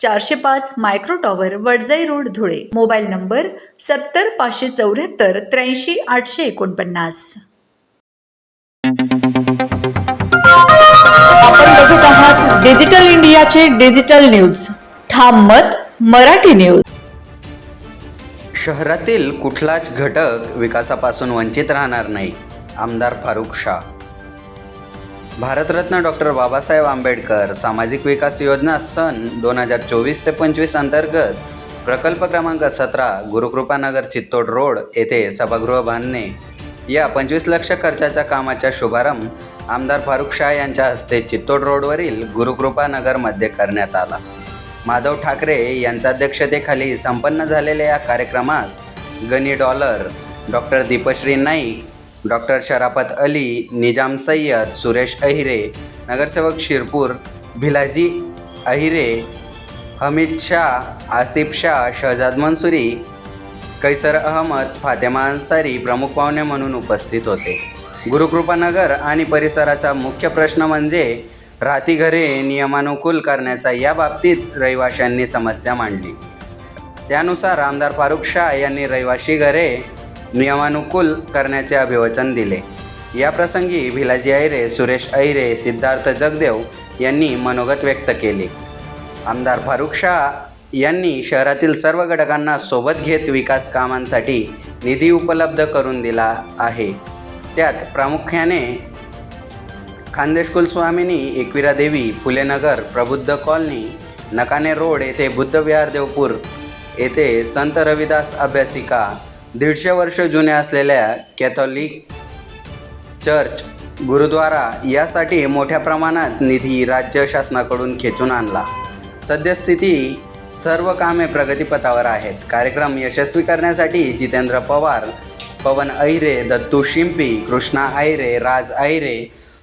चारशे पाच micro tower Wadjai road Dhule. Mobile number सत्तर पाचशे चौऱ्याहत्तर त्र्याऐंशी आठशे एकोणपन्नास. आपण बघत आहात डिजिटल इंडियाचे डिजिटल न्यूज. ठाम मत मराठी न्यूज. शहरातील कुठलाच घटक विकासापासून वंचित राहणार नाही आमदार फारुख शाह. भारतरत्न डॉक्टर बाबासाहेब आंबेडकर सामाजिक विकास योजना सन दोन हजार चोवीस ते पंचवीस अंतर्गत प्रकल्प क्रमांक सतरा गुरुकृपानगर चित्तोड रोड येथे सभागृह बांधणे. या पंचवीस लक्ष खर्चाच्या कामाचा शुभारंभ आमदार फारुख शाह यांच्या हस्ते चित्तोड रोडवरील गुरुकृपानगरमध्ये करण्यात आला. माधव ठाकरे यांच्या अध्यक्षतेखाली संपन्न झालेल्या या कार्यक्रमास Gani dollar doctor Deepshri Naik doctor Sharafat Ali Nizam Syed Suresh Ahire नगरसेवक शिरपूर भिलाजी अहिरे हमीद शाह आसिफ शाह शहजाद मनसुरी कैसर अहमद फातेमा अन्सारी प्रमुख पाहुणे म्हणून उपस्थित होते. गुरुकृपानगर आणि परिसराचा मुख्य प्रश्न म्हणजे राहती घरे नियमानुकूल करण्याचा या बाबतीत रहिवाशांनी समस्या मांडली. त्यानुसार आमदार फारुख शाह यांनी रहिवाशी घरे नियमानुकूल करण्याचे अभिवचन दिले. या प्रसंगी भिलाजी ऐरे सुरेश ऐरे सिद्धार्थ जगदेव यांनी मनोगत व्यक्त केले. आमदार फारुख शाह यांनी शहरातील सर्व घटकांना सोबत घेत विकास कामांसाठी निधी उपलब्ध करून दिला आहे. त्यात प्रामुख्याने खानदेश कुलस्वामिनी एकविरा देवी फुलेनगर प्रबुद्ध कॉलनी नकाने रोड येथे बुद्धविहार देवपूर येथे संत रविदास अभ्यासिका दीडशे वर्ष जुन्या असलेल्या कॅथॉलिक चर्च गुरुद्वारा यासाठी मोठ्या प्रमाणात निधी राज्य शासनाकडून खेचून आणला. सद्यस्थिती सर्व कामे प्रगतीपथावर आहेत. कार्यक्रम यशस्वी करण्यासाठी जितेंद्र पवार पवन अहिरे दत्तू शिंपी कृष्णा अहिरे राज अहिरे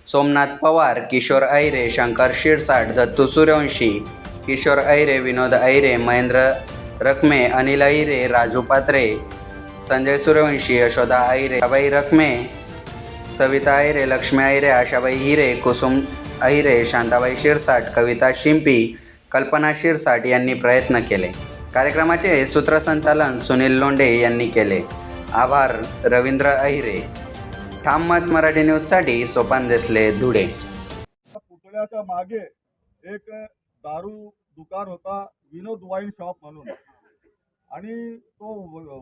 सोमनाथ पवार किशोर अहिरे शंकर शिरसाट दत्तू सूर्यवंशी किशोर अहिरे विनोद अहिरे महेंद्र रकमे अनिल अहिरे राजू पात्रे संजय सूर्यवंशी यशोदा अहिरे आबाई रखमे सविता अहिरे लक्ष्मी अहिरे आशाबाई हिरे कुसुम अहिरे शांताबाई शिरसाट कविता शिंपी कल्पना शिरसाट यांनी प्रयत्न केले. कार्यक्रमाचे सूत्रसंचालन सुनील लोंढे यांनी केले. आभार रवींद्र अहिरे ठाम मत मराठी न्यूजसाठी सोपान देसले धुळे पुतळ्याच्या मागे एक दारू दुकान होता विनोद वाईन शॉप म्हणून. आणि तो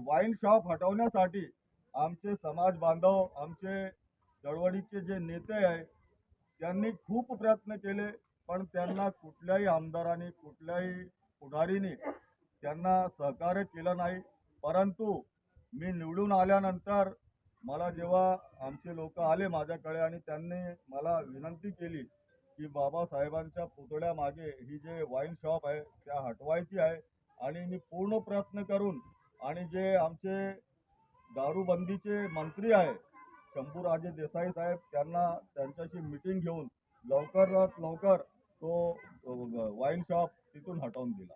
वाईन शॉप हटवण्यासाठी आमचे समाज बांधव आमचे चळवळीचे जे नेते आहे त्यांनी खूप प्रयत्न केले पण त्यांना कुठल्याही आमदाराने कुठल्याही पुढारीने त्यांना सहकार्य केलं नाही. परंतु मी निवडून आल्यानंतर मला जेव्हा आमचे लोक आले माझ्याकडे आणि त्यांनी मला विनंती केली की बाबासाहेबांच्या पुतळ्यामागे ही जे वाईन शॉप आहे त्या हटवायची आहे आणि मी पूर्ण प्रयत्न करून आणि जे आमचे दारूबंदीचे मंत्री आहे शंभूराजे देसाई साहेब त्यांना त्यांच्याशी मिटिंग घेऊन लवकरात लवकर तो वाईन शॉप तिथून हटवून दिला.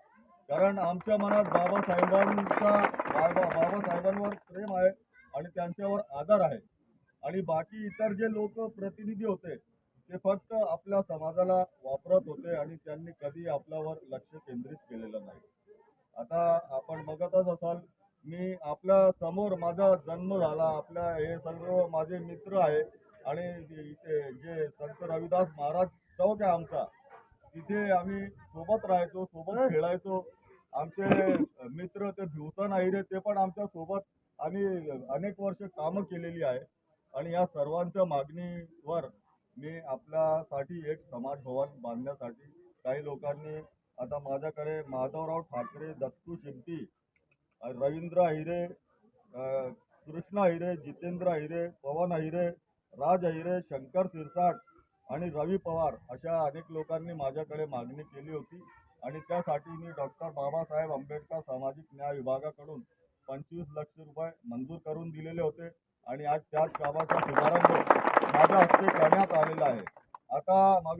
कारण आमच्या मनात बाबासाहेबांचा बाबा बाबासाहेबांवर प्रेम आहे आणि त्यांच्यावर आदर आहे. आणि बाकी इतर जे लोक प्रतिनिधी होते ते फक्त आपल्या समाजाला वापरत होते आणि त्यांनी कधी आपल्यावर लक्ष केंद्रित केलेलं नाही. आता आपण बघतच असाल मी आपल्यासमोर माझा जन्म झाला. आपल्या हे सर्व माझे मित्र आहे आणि इथे जे संत रविदास महाराज चौक आहे आमचा. तिथे आम्ही सोबत राहायचो सोबत खेळायचो. आमचे मित्र ते भिवसन रे ते पण आमच्यासोबत आम्ही अनेक वर्ष कामं केलेली आहे. आणि या सर्वांच्या मागणीवर मी आपल्यासाठी एक समाज भवन बांधण्यासाठी काही लोकांनी आता माझ्याकडे माधवराव ठाकरे दत्तू शिंपी रवींद्र अहिरे कृष्णा कृष्ण अहिरे जितेंद्र अहिरे पवन अहिरे राज अहिरे शंकर सिरसाट आणि रवी पवार अशा अनेक लोकांनी माझ्याकडे मागणी केली होती. आणि त्यासाठी मी डॉक्टर बाबासाहेब आंबेडकर सामाजिक न्याय विभागाकडून पंचवीस लक्ष रुपये मंजूर करून दिलेले होते. आणि आज त्याच कामाचा शुभारंभ माझ्या हस्ते करण्यात आलेला आहे. आता मग